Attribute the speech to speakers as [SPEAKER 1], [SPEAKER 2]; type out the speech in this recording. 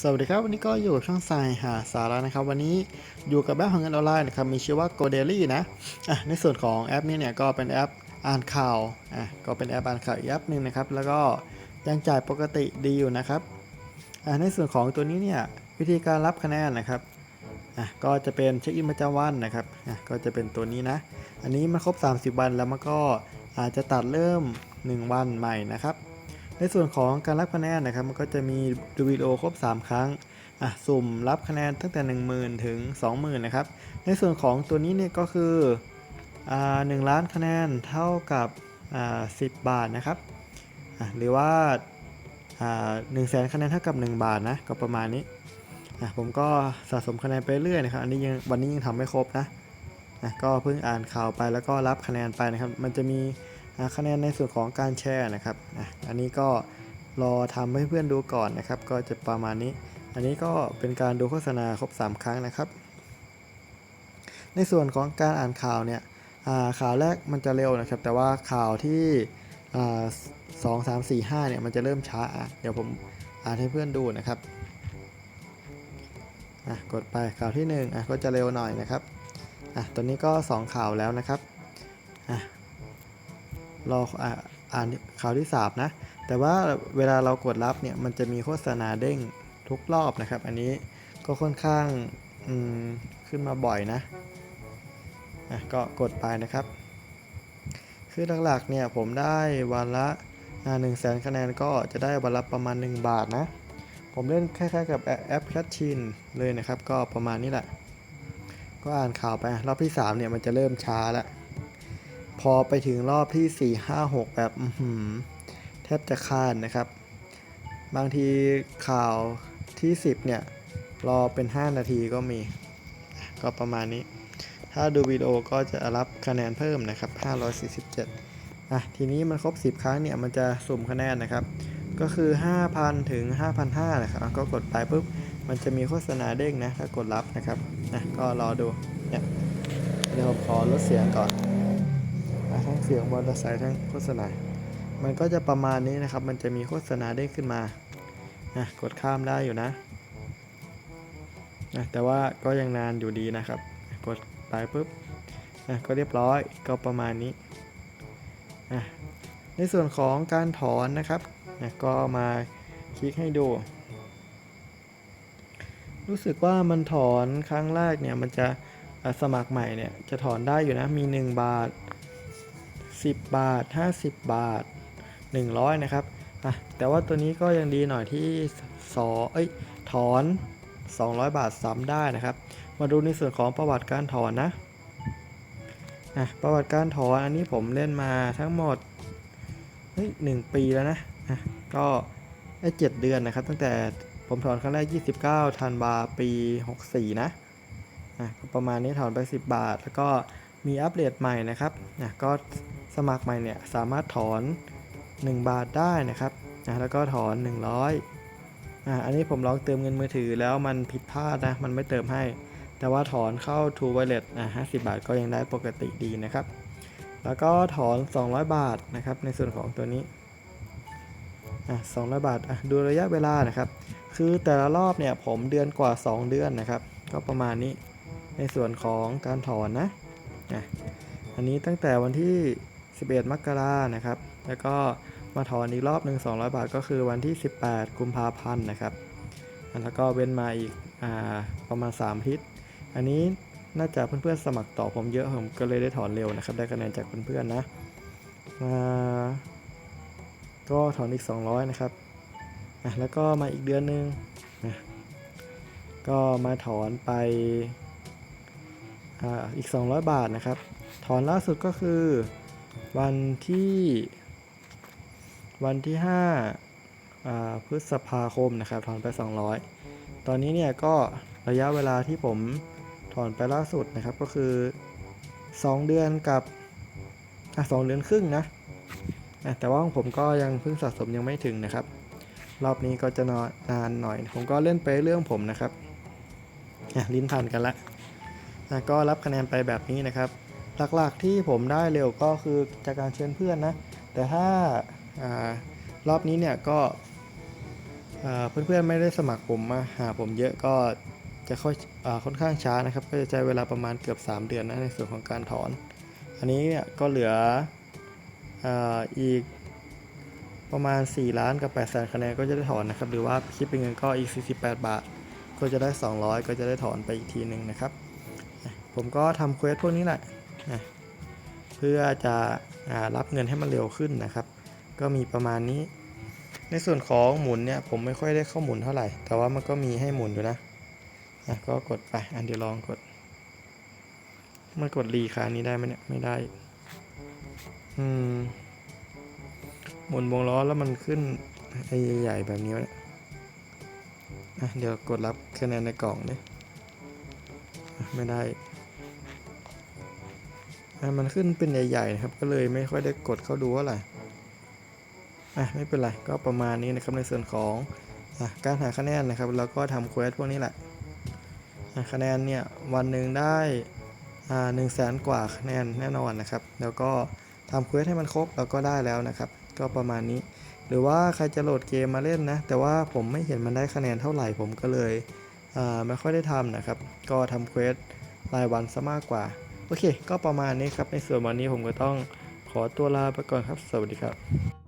[SPEAKER 1] สวัสดีครับวันนี้ก็อยู่กับช่องสายหาสาระนะครับ วันนี้อยู่กับแอปของเงินออนไลน์นะครับมีชื่อว่า Go Daily นะอะในส่วนของแอปนี้เนี่ยก็เป็นแอปอ่านข่าวอะก็เป็นแอปอ่านข่าวอีกแอปหนึ่งนะครับ แล้วก็ยังจ่ายปกติดีอยู่นะครับอะในส่วนของตัวนี้เนี่ยวิธีการรับคะแนนนะครับอะก็จะเป็นเช็คอินประจำวันนะครับอะก็จะเป็นตัวนี้นะ อันนี้มันครบ 30 วันแล้วมันก็อาจจะตัดเริ่ม 1 วันใหม่นะครับ ในส่วนของการรับคะแนนนะครับมันก็จะมีดูวิดีโอครบ 3 ครั้งอะสุ่มรับคะแนนตั้งแต่ 10,000 ถึง 20,000 นะครับ ในส่วนของตัวนี้เนี่ยก็คืออ่า1ล้านคะแนนเท่ากับอ่า10บาทนะครับอะหรือว่าอ่า1 0 0 0 0 0คะแนนเท่ากับ 1 บาทนะก็ประมาณนี้อะผมก็สะสมคะแนนไปเรื่อยนะครับอันนี้ยังวันนี้ยังทำไม่ครบนะอะก็เพิ่งอ่านข่าวไปแล้วก็รับคะแนนไปนะครับ มันจะมี คะแนนในส่วนของการแชร์นะครับอ,อันนี้ก็รอทำให้เพื่อนดูก่อนนะครับ ก็จะประมาณนี้ อันนี้ก็เป็นการดูโฆษณาครบ 3 ครั้งนะครับ ในส่วนของการอ่านข่าวเนี่ยข่าวแรกมันจะเร็วนะครับ แต่ว่าข่าวที่สองสามสี่ห้าเนี่ยมันจะเริ่มช้า เดี๋ยวผมอ่านให้เพื่อนดูนะครับกดไปข่าวที่1อะก็จะเร็วหน่อยนะครับอะตัวนี้ก็ 2 ข่าวแล้วนะครับอะ รออ่าอ่านข่าวที่3นะ แต่ว่าเวลาเรากดรับเนี่ยมันจะมีโฆษณาเด้งทุกรอบนะครับ อันนี้ก็ค่อนข้างขึ้นมาบ่อยนะอะก็กดไปนะครับ คือหลักๆเนี่ยผมได้วันละหนึ่งแสนคะแนนก็จะได้วันละประมาณ 1 บาทนะ ผมเล่นคล้ายๆกับแอปแอปแคชชินเลยนะครับ ก็ประมาณนี้แหละ ก็อ่านข่าวไปรอบที่3เนี่ยมันจะเริ่มช้าแล้ว พอไปถึงรอบที่ 4 5 6 แบบแทบจะคาดนะครับ บางทีข่าวที่ 10 เนี่ย รอเป็น 5 นาทีก็มี ก็ประมาณนี้ ถ้าดูวิดีโอก็จะรับคะแนนเพิ่มนะครับ 547อะทีนี้มันครบ 10 ครั้งเนี่ย มันจะสุ่มคะแนนนะครับ ก็คือ 5,000 ถึง 5,500นะครับ ก็กดไปปุ๊บ มันจะมีโฆษณาเด้งนะ ถ้ากดรับนะครับนะก็รอดูเนี่ยเดี๋ยวผมขอลดเสียงก่อน ทั้งเสียงมอเตอร์ไซค์ทั้งโฆษณา มันก็จะประมาณนี้นะครับ มันจะมีโฆษณาเด้งขึ้นมาอะกดข้ามได้อยู่นะนะ แต่ว่าก็ยังนานอยู่ดีนะครับ กดไปปุ๊บอะก็เรียบร้อยก็ประมาณนี้อะในส่วนของการถอนนะครับนะก็มาคลิกให้ดู รู้สึกว่ามันถอนครั้งแรกเนี่ยมันจะอะสมัครใหม่เนี่ยจะถอนได้อยู่นะมี 1 บาท 10 บาท 50 บาท 100 นะครับอะแต่ว่าตัวนี้ก็ยังดีหน่อยที่สอเอ้ยถอน 200 บาทซ้ำได้นะครับ มาดูในส่วนของประวัติการถอนนะอะประวัติการถอนอันนี้ผมเล่นมาทั้งหมดเฮ้ยหนึ่งปีแล้วนะอะก็ได้เจ็ดเดือนนะครับ ตั้งแต่ผมถอนครั้งแรก 29ธันวาปี 64 นะอะประมาณนี้ถอนไป 10 บาท แล้วก็มีอัปเดตใหม่นะครับอะก็ สมัครใหม่เนี่ยสามารถถอน 1 บาทได้นะครับอะแล้วก็ถอน 100อะอันนี้ผมลองเติมเงินมือถือแล้วมันผิดพลาดนะมันไม่เติมให้ แต่ว่าถอนเข้า True Wallet อะ50 บาทก็ยังได้ปกติดีนะครับ แล้วก็ถอน 200 บาทนะครับในส่วนของตัวนี้อะ200 บาทอะดูระยะเวลานะครับ คือแต่ละรอบเนี่ยผมเดือนกว่า 2 เดือนนะครับ ก็ประมาณนี้ในส่วนของการถอนนะอะอันนี้ตั้งแต่วันที่ 11 มกรานะครับ แล้วก็มาถอนอีกรอบหนึ่ง200 บาทก็คือวันที่ 18 กุมภาพันธ์นะครับ แล้วก็เว้นมาอีกอประมาณ3อาทิตย์ อันนี้น่าจะเพื่อนๆสมัครต่อผมเยอะผมก็เลยได้ถอนเร็วนะครับ ได้คะแนนจากเพื่อนๆนะก็ถอนอีก 200 นะครับ แล้วก็มาอีกเดือนหนึงนะก็มาถอนไปออีก 200 บาทนะครับ ถอนล่าสุดก็คือ วันที่วันที่5อ่าพฤษภาคมนะครับถอนไป 200 ตอนนี้เนี่ยก็ระยะเวลาที่ผมถอนไปล่าสุดนะครับก็คือ 2 เดือนกับอะสองเดือนครึ่งนะะแต่ว่าของผมก็ยังเพิ่งสะสมยังไม่ถึงนะครับ รอบนี้ก็จะนอนนานหน่อย ผมก็เล่นไปเรื่องผมนะครับลิ้นพันกันละอะก็รับคะแนนไปแบบนี้นะครับ หลักๆที่ผมได้เร็วก็คือจากการเชิญเพื่อนนะ แต่ถ้าอารอบนี้เนี่ยก็เพื่อนๆไม่ได้สมัครผมมาหาผมเยอะก็จะค่อยอค่อนข้างช้านะครับ ก็จะใช้เวลาประมาณเกือบ 3 เดือนนะในส่วนของการถอน อันนี้เนี่ยก็เหลือออีกประมาณ 4 ล้านกับ8แสนคะแนนก็จะได้ถอนนะครับ หรือว่าคิดเป็นเงินก็อีก 48 บาท ก็จะได้ 200 ก็จะได้ถอนไปอีกทีหนึ่งนะครับ ผมก็ทำเควสพวกนี้แหละ เพื่อจะอรับเงินให้มันเร็วขึ้นนะครับ ก็มีประมาณนี้ ในส่วนของหมุนเนี่ยผมไม่ค่อยได้เข้าหมุนเท่าไหร่ แต่ว่ามันก็มีให้หมุนอยู่นะอะก็กดไปอันเดียวลองกด มันกดรีคานี้ได้ไหมเนี่ยไม่ได้ อืม หมุนวงล้อแล้วมันขึ้นไอ้ใหญ่ๆแบบนี้เนี่ยอะเดี๋ยวกดรับคะแนนในกล่องเนี่ยไม่ได้ มันขึ้นเป็นใหญ่ๆนะครับ ก็เลยไม่ค่อยได้กดเข้าดูว่าอะไรอะไม่เป็นไรก็ประมาณนี้นะครับในส่วนของอการหาคะแนนนะครับ แล้วก็ทำเควสพวกนี้แหละคะแนนเนี่ยวันหนึ่งได้หนึ่งแสนกว่าคะแนนแน่นอนนะครับ แล้วก็ทำเควสให้มันครบแล้วก็ได้แล้วนะครับ ก็ประมาณนี้ หรือว่าใครจะโหลดเกมมาเล่นนะ แต่ว่าผมไม่เห็นมันได้คะแนนเท่าไหร่ผมก็เลยไม่ค่อยได้ทำนะครับ ก็ทำเควสรายวันซะมากกว่า โอเค ก็ประมาณนี้ครับ ในส่วนวันนี้ผมก็ต้องขอตัวลาไปก่อนครับ สวัสดีครับ